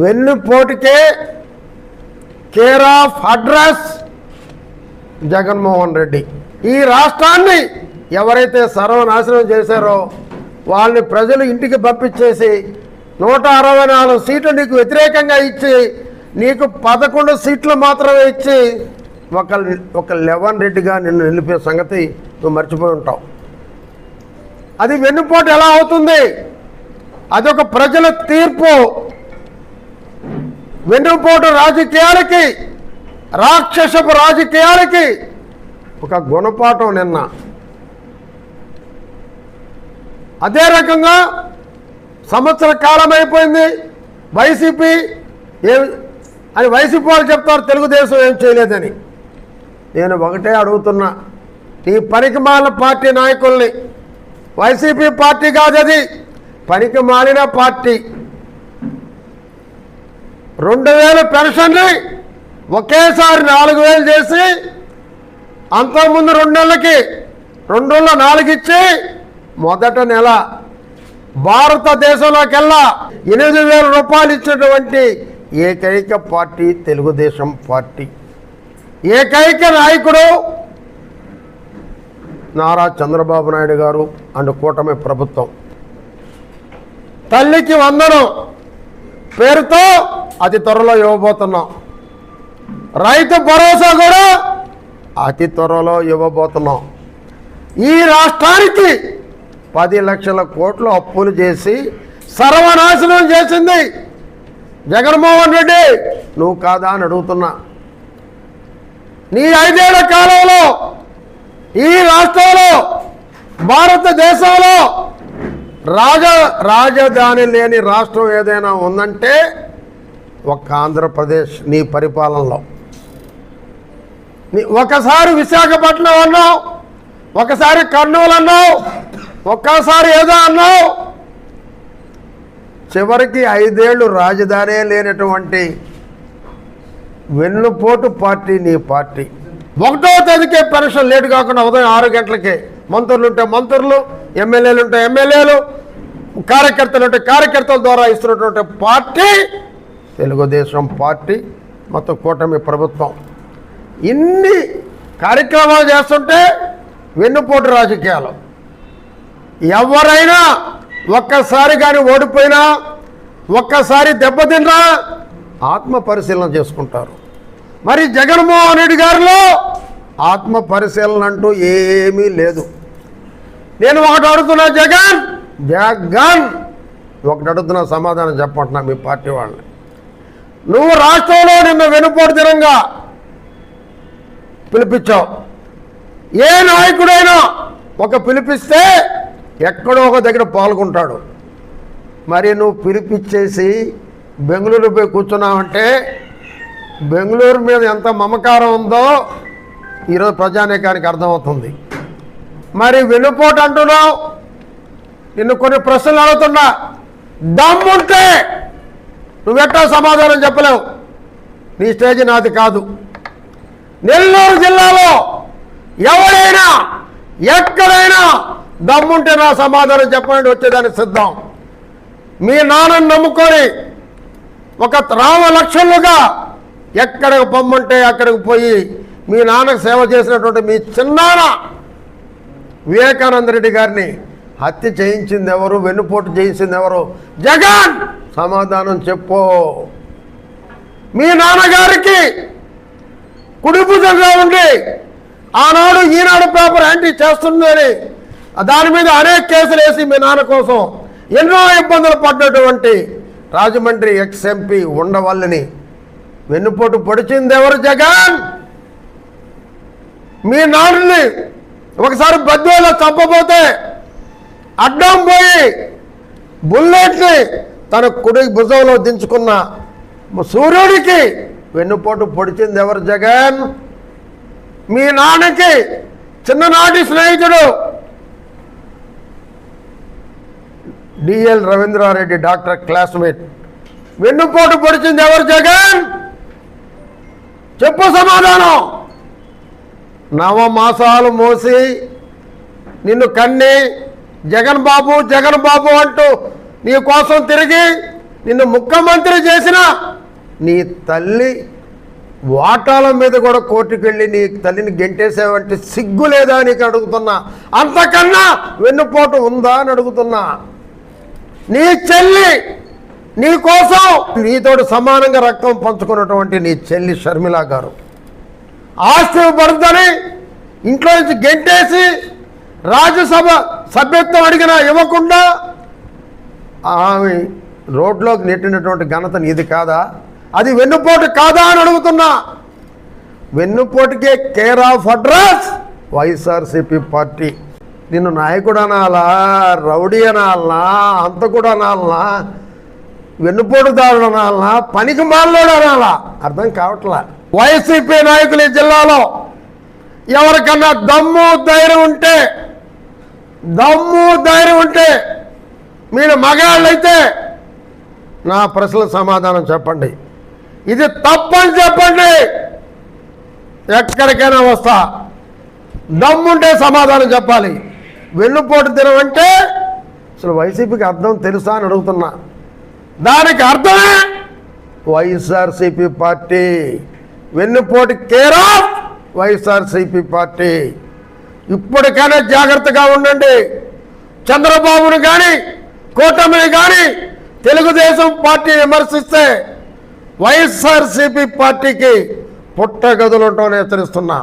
వెన్నుపోటుకే care of address Jaganmohan Reddy. ఈ రాష్ట్రాన్ని ఎవరైతే సర్వనాశనం చేశారో వాళ్ళని ప్రజలు ఇంటికి పంపించేసి నూట అరవై నాలుగు సీట్లు నీకు వ్యతిరేకంగా ఇచ్చి నీకు పదకొండు సీట్లు మాత్రమే ఇచ్చి ఒక ఒక లెవెన్ రెడ్డిగా నిన్ను నిలిపే సంగతి నువ్వు మర్చిపోయి ఉంటావు. అది వెన్నుపోటు ఎలా అవుతుంది? అదొక ప్రజల తీర్పు. వెన్నుపోటు రాజకీయాలకి రాక్షసపు రాజకీయాలకి ఒక గుణపాఠం నిన్న. అదే రకంగా సంవత్సర కాలం అయిపోయింది. వైసీపీ ఏం అని వైసీపీ వాళ్ళు చెప్తారు తెలుగుదేశం ఏం చేయలేదని. నేను ఒకటే అడుగుతున్నా ఈ పనికి మాలిన పార్టీ నాయకుల్ని వైసీపీ పార్టీ కాదు అది పనికి మాలిన పార్టీ. రెండు వేలు పెన్షన్ని ఒకేసారి నాలుగు వేలు చేసి అంతకుముందు రెండు నెలలకి రెండు నెలల నాలుగు ఇచ్చి మొదట నెల భారతదేశంలోకెల్లా ఎనిమిది వేల రూపాయలు ఇచ్చినటువంటి ఏకైక పార్టీ తెలుగుదేశం పార్టీ. ఏకైక నాయకుడు నారా చంద్రబాబు నాయుడు గారు అండ్ కూటమి ప్రభుత్వం. తల్లికి వందనం. పేరుతో అతి త్వరలో ఇవ్వబోతున్నాం. రైతు భరోసా కూడా అతి త్వరలో ఇవ్వబోతున్నాం. ఈ రాష్ట్రానికి పది లక్షల కోట్లు అప్పులు చేసి సర్వనాశనం చేసింది జగన్మోహన్ రెడ్డి. నువ్వు కాదా అని అడుగుతున్నా. నీ ఐదేళ్ళ కాలంలో ఈ రాష్ట్రంలో భారతదేశంలో రాజ రాజధాని లేని రాష్ట్రం ఏదైనా ఉందంటే ఒక్క ఆంధ్రప్రదేశ్ నీ పరిపాలనలో. నీ ఒకసారి విశాఖపట్నం అన్నావు ఒకసారి కర్నూలు అన్నావు ఒక్కసారి ఏదో అన్నావు. చివరికి ఐదేళ్ళు రాజధానే లేనటువంటి వెన్నుపోటు పార్టీ నీ పార్టీ. ఒకటో తేదీకే పెన్షన్ లేటు కాకుండా ఉదయం ఆరు గంటలకే మంత్రులు ఉంటే మంత్రులు ఎమ్మెల్యేలు ఉంటే ఎమ్మెల్యేలు కార్యకర్తలు ఉంటే కార్యకర్తల ద్వారా ఇస్తున్నటువంటి పార్టీ తెలుగుదేశం పార్టీ మొత్తం కూటమి ప్రభుత్వం. ఇన్ని కార్యక్రమాలు చేస్తుంటే వెన్నుపోటు రాజకీయాలు. ఎవరైనా ఒక్కసారి కానీ ఓడిపోయినా ఒక్కసారి దెబ్బతిన్నా ఆత్మ పరిశీలన చేసుకుంటారు. మరి జగన్మోహన్ రెడ్డి గారిలో ఆత్మ పరిశీలన అంటూ ఏమీ లేదు. నేను ఒకటి అడుగుతున్నా జగన్. జగన్. ఒకటి అడుగుతున్నా సమాధానం చెప్పంటున్నా మీ పార్టీ వాళ్ళని. నువ్వు రాష్ట్రంలో నిన్ను వెనుపోటు దినంగా పిలిపించావు. ఏ నాయకుడైనా ఒక పిలిపిస్తే ఎక్కడో ఒక దగ్గర పాల్గొంటాడు. మరి నువ్వు పిలిపించేసి బెంగళూరు పోయి కూర్చున్నావంటే బెంగళూరు మీద ఎంత మమకారం ఉందో ఈరోజు ప్రజానేకానికి అర్థమవుతుంది. మరి వెన్నుపోటు అంటున్నావు. నిన్ను కొన్ని ప్రశ్నలు అడుగుతున్నా. దమ్ముంటే నువ్వెట్టా సమాధానం చెప్పలేవు. నీ స్టేజ్ నాది కాదు. నెల్లూరు జిల్లాలో ఎవరైనా ఎక్కడైనా దమ్ముంటే నా సమాధానం చెప్పండి వచ్చేదానికి సిద్ధం. మీ నాన్నని నమ్ముకొని ఒక రామ లక్షలుగా ఎక్కడికి పొమ్మంటే అక్కడికి పోయి మీ నాన్నకు సేవ చేసినటువంటి మీ చిన్నాన్న వివేకానంద రెడ్డి గారిని హత్య చేయించింది ఎవరు వెన్నుపోటు చేయించింది ఎవరు జగన్! సమాధానం చెప్పు. మీ నాన్నగారికి కుడిభుజంగా ఉండి ఆనాడు ఈనాడు పేపర్ యాంటీ చేస్తుందని దాని మీద అనేక కేసులు వేసి మీ నాన్న కోసం ఎన్నో ఇబ్బందులు పడ్డటువంటి రాజమండ్రి ఎక్స్ ఎంపీ ఉండవల్లిని వెన్నుపోటు పొడిచింది ఎవరు జగన్? మీ నాన్నని ఒకసారి బద్దోలో చంపబోతే అడ్డం పోయి బుల్లెట్ని తన కుడి భుజంలో దించుకున్న సూర్యుడికి వెన్నుపోటు పొడిచింది ఎవరు జగన్? మీ నాన్నకి చిన్ననాటి స్నేహితుడు డిఎల్ రవీంద్రారెడ్డి డాక్టర్ క్లాస్మేట్. వెన్నుపోటు పొడిచింది ఎవరు జగన్? చెప్పు సమాధానం. నవమాసాలు మోసి నిన్ను కన్ని జగన్ బాబు జగన్ బాబు అంటూ నీ కోసం తిరిగి నిన్ను ముఖ్యమంత్రి చేసిన నీ తల్లి వాటాల మీద కూడా కోర్టుకెళ్ళి నీ తల్లిని గెంటేసావంటే సిగ్గు లేదా నీకు అడుగుతున్నా. అంతకన్నా వెన్నుపోటు ఉందా అని అడుగుతున్నా. నీ చెల్లి నీ కోసం నీతోటి సమానంగా రక్తం పంచుకున్నటువంటి నీ చెల్లి షర్మిల గారు. ఆస్తి పడుతుందని ఇంట్లో నుంచి గెంటేసి రాజ్యసభ సభ్యత్వం అడిగినా ఇవ్వకుండా ఆమె రోడ్లోకి నెట్టినటువంటి ఘనత నీది కాదా? అది వెన్నుపోటు కాదా అని అడుగుతున్నా. వెన్నుపోటుకే care of address YSRCP party. నిన్ను నాయకుడు అనాలా రౌడీ అనాలనా అంతకుడు అనాలనా వెన్నుపోటుదారుడు అనాలనా పనికి మాలోడు అనాలా? అర్థం కావట్లా? వైసీపీ నాయకులు ఈ జిల్లాలో ఎవరికన్నా దమ్ము ధైర్యం ఉంటే దమ్ము ధైర్యం ఉంటే మీరు మగాళ్ళైతే నా ప్రశ్నలకు సమాధానం చెప్పండి. ఇది తప్పని చెప్పండి. ఎక్కడికైనా వస్తా. దమ్ముంటే సమాధానం చెప్పాలి. వెన్నుపోటు దినం అంటే అసలు వైసీపీకి అర్థం తెలుసా అని అడుగుతున్నా. దానికి అర్థమే వైఎస్ఆర్సీపీ పార్టీ. వెన్నుపోటు కేర్ ఆఫ్ వైఎస్ఆర్సీపీ పార్టీ. ఇప్పటికైనా జాగ్రత్తగా ఉండండి. చంద్రబాబును కానీ కూటమిని కానీ తెలుగుదేశం పార్టీ విమర్శిస్తే వైఎస్ఆర్సీపీ పార్టీకి పుట్టగదులు ఉంటామని హెచ్చరిస్తున్నా